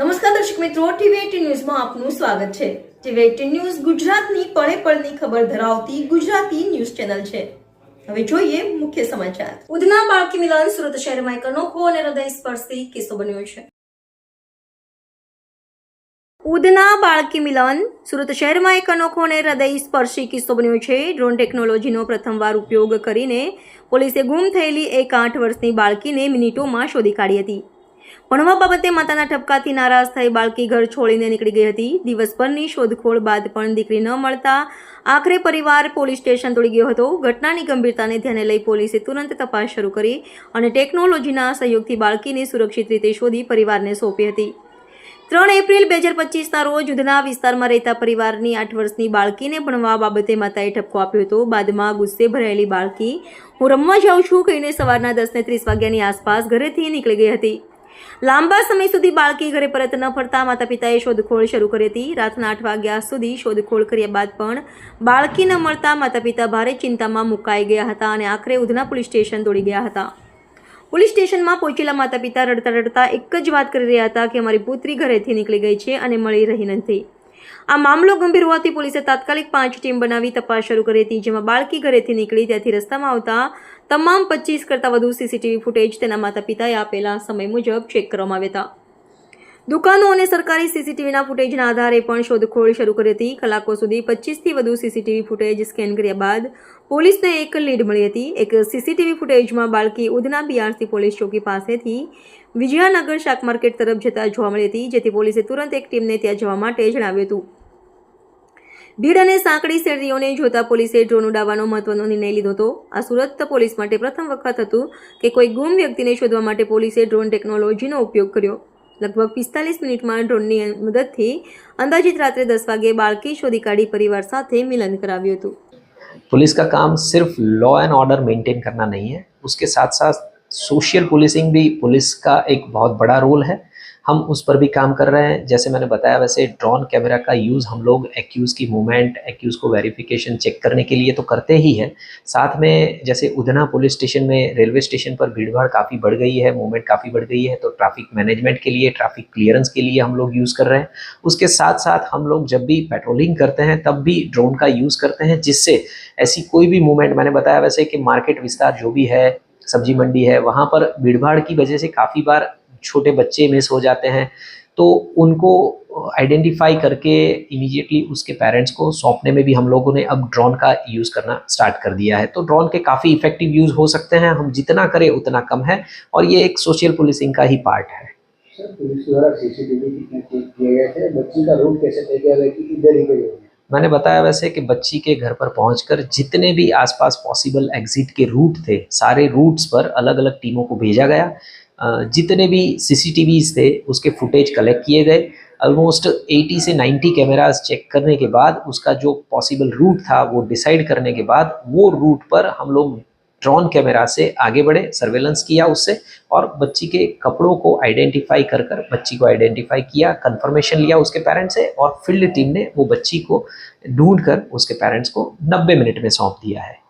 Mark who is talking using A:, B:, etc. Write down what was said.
A: નમસ્કાર દર્શક મિત્રો, ટીવી ન્યૂઝમાં આપનું સ્વાગત છે. ટીવી ન્યૂઝ ગુજરાતની પળે પળની ખબર ધરાવતી ગુજરાતી ન્યૂઝ ચેનલ છે. હવે જોઈએ મુખ્ય સમાચાર. ઉધના બાળકી મિલન સુરત શહેરમાં એક અનોખો અને હૃદય સ્પર્શી કિસ્સો બન્યો છે. ઉધના બાળકી મિલન સુરત શહેરમાં એક અનોખો અને હૃદય સ્પર્શી કિસ્સો બન્યો છે. ડ્રોન ટેકનોલોજીનો પ્રથમવાર ઉપયોગ કરીને પોલીસે ગુમ થયેલી એક આઠ વર્ષની બાળકીને મિનિટોમાં શોધી કાઢી હતી. ભણવા બાબતે માતાના ઠપકાથી નારાજ થઈ બાળકી ઘર છોડીને નીકળી ગઈ હતી. દિવસભરની શોધખોળ બાદ પણ દીકરી ન મળતા આખરે પરિવાર પોલીસ સ્ટેશન દોડી ગયો હતો. ઘટનાની ગંભીરતાને ધ્યાને લઈ પોલીસે તુરંત તપાસ શરૂ કરી અને ટેકનોલોજીના સહયોગથી બાળકીને સુરક્ષિત રીતે શોધી પરિવારને સોંપી હતી. ત્રણ એપ્રિલ બે હજાર પચીસના રોજ ઉધના વિસ્તારમાં રહેતા પરિવારની આઠ વર્ષની બાળકીને ભણવા બાબતે માતાએ ઠપકો આપ્યો હતો. બાદમાં ગુસ્સે ભરાયેલી બાળકી, હું રમવા જાઉં છું, કહીને સવારના દસને ત્રીસ વાગ્યાની આસપાસ ઘરેથી નીકળી ગઈ હતી. લાંબા સમય સુધી બાળકી ઘરે પરત ન ફરતા માતા પિતાએ શોધખોળ શરૂ કરી હતી. રાતના આઠ વાગ્યા સુધી શોધખોળ કર્યા બાદ પણ બાળકી ન મળતા માતા પિતા ભારે ચિંતામાં મુકાઈ ગયા હતા અને આખરે ઉધના પોલીસ સ્ટેશન દોડી ગયા હતા. પોલીસ સ્ટેશનમાં પહોંચેલા માતા પિતા રડતા રડતા એક જ વાત કરી રહ્યા હતા કે અમારી પુત્રી ઘરેથી નીકળી ગઈ છે અને મળી રહી નથી. આ મામલો ગંભીર હોવાથી પોલીસે તાત્કાલિક પાંચ ટીમ બનાવી તપાસ શરૂ કરી હતી, જેમાં બાળકી ઘરેથી નીકળી ત્યાંથી રસ્તામાં આવતા તમામ પચીસ કરતાં વધુ સીસીટીવી ફૂટેજ તેના માતા પિતાએ આપેલા સમય મુજબ ચેક કરવામાં આવ્યા હતા. દુકાનો અને સરકારી સીસીટીવીના ફૂટેજના આધારે પણ શોધખોળ શરૂ કરી હતી. કલાકો સુધી પચીસથી વધુ સીસીટીવી ફૂટેજ સ્કેન કર્યા બાદ પોલીસને એક લીડ મળી હતી. એક સીસીટીવી ફૂટેજમાં બાળકી ઉધના બીઆરસી પોલીસ ચોકી પાસેથી વિજયાનગર શાક માર્કેટ તરફ જતા જોવા મળી હતી, જેથી પોલીસે તુરંત એક ટીમને ત્યાં જવા માટે જણાવ્યું હતું. ભીડ અને સાંકડી શેરીઓને જોતા પોલીસે ડ્રોન ઉડાવવાનો મહત્વનો નિર્ણય લીધો હતો. આ સુરત પોલીસ માટે પ્રથમ વખત હતું કે કોઈ ગુમ વ્યક્તિને શોધવા માટે પોલીસે ડ્રોન ટેકનોલોજીનો ઉપયોગ કર્યો. લગભગ પિસ્તાલીસ મિનિટમાં ડ્રોનની મદદથી અંદાજિત રાત્રે દસ વાગે બાળકી શોધી કાઢી પરિવાર સાથે મિલન કરાવ્યું હતું
B: पुलिस का काम सिर्फ लॉ एंड ऑर्डर मेंटेन करना नहीं है उसके साथ साथ सोशल पुलिसिंग भी पुलिस का एक बहुत बड़ा रोल है हम उस पर भी काम कर रहे हैं। जैसे मैंने बताया, वैसे ड्रोन कैमरा का यूज़ हम लोग एक्यूज़ की मूवमेंट, एक्यूज़ को वेरिफिकेशन चेक करने के लिए तो करते ही हैं। साथ में जैसे उधना पुलिस स्टेशन में रेलवे स्टेशन पर भीड़ भाड़ काफ़ी बढ़ गई है, मूवमेंट काफ़ी बढ़ गई है तो ट्रैफ़िक मैनेजमेंट के लिए, ट्रैफ़िक क्लियरेंस के लिए हम लोग यूज़ कर रहे हैं। उसके साथ साथ हम लोग जब भी पेट्रोलिंग करते हैं, तब भी ड्रोन का यूज़ करते हैं, जिससे ऐसी कोई भी मूवमेंट, मैंने बताया वैसे कि मार्केट विस्तार जो भी है, सब्ज़ी मंडी है, वहाँ पर भीड़ भाड़ की वजह से काफ़ी बार छोटे बच्चे मिस हो जाते हैं तो उनको आइडेंटिफाई करके इमीडिएटली उसके पेरेंट्स को सौंपने में भी हम लोगों ने अब ड्रोन का यूज़ करना स्टार्ट कर दिया है। तो ड्रोन के काफ़ी इफ़ेक्टिव यूज़ हो सकते हैं, हम जितना करें उतना कम है और ये एक सोशल पुलिसिंग का ही पार्ट है।
C: सर, पुलिस द्वारा सीसीटीवी कितने किए गए थे? बच्ची का रूट कैसे तय किया गया कि इधर ही गई
B: मैंने बताया वैसे कि बच्ची के घर पर पहुंचकर जितने भी आसपास पॉसिबल एग्जिट के रूट थे, सारे रूट्स पर अलग अलग टीमों को भेजा गया। जितने भी सीसीटीवीज थे, उसके फुटेज कलेक्ट किए गए। ऑलमोस्ट 80 से 90 कैमरास चेक करने के बाद, उसका जो पॉसिबल रूट था, वो डिसाइड करने के बाद, वो रूट पर हम लोग ड्रोन कैमरा से आगे बढ़े सर्वेलेंस किया उससे और बच्ची के कपड़ों को आइडेंटिफाई कर कर बच्ची को आइडेंटिफाई किया कंफर्मेशन लिया उसके पेरेंट्स से और फ़ील्ड टीम ने वो बच्ची को ढूंढ कर उसके पेरेंट्स को 90 मिनट में सौंप दिया है।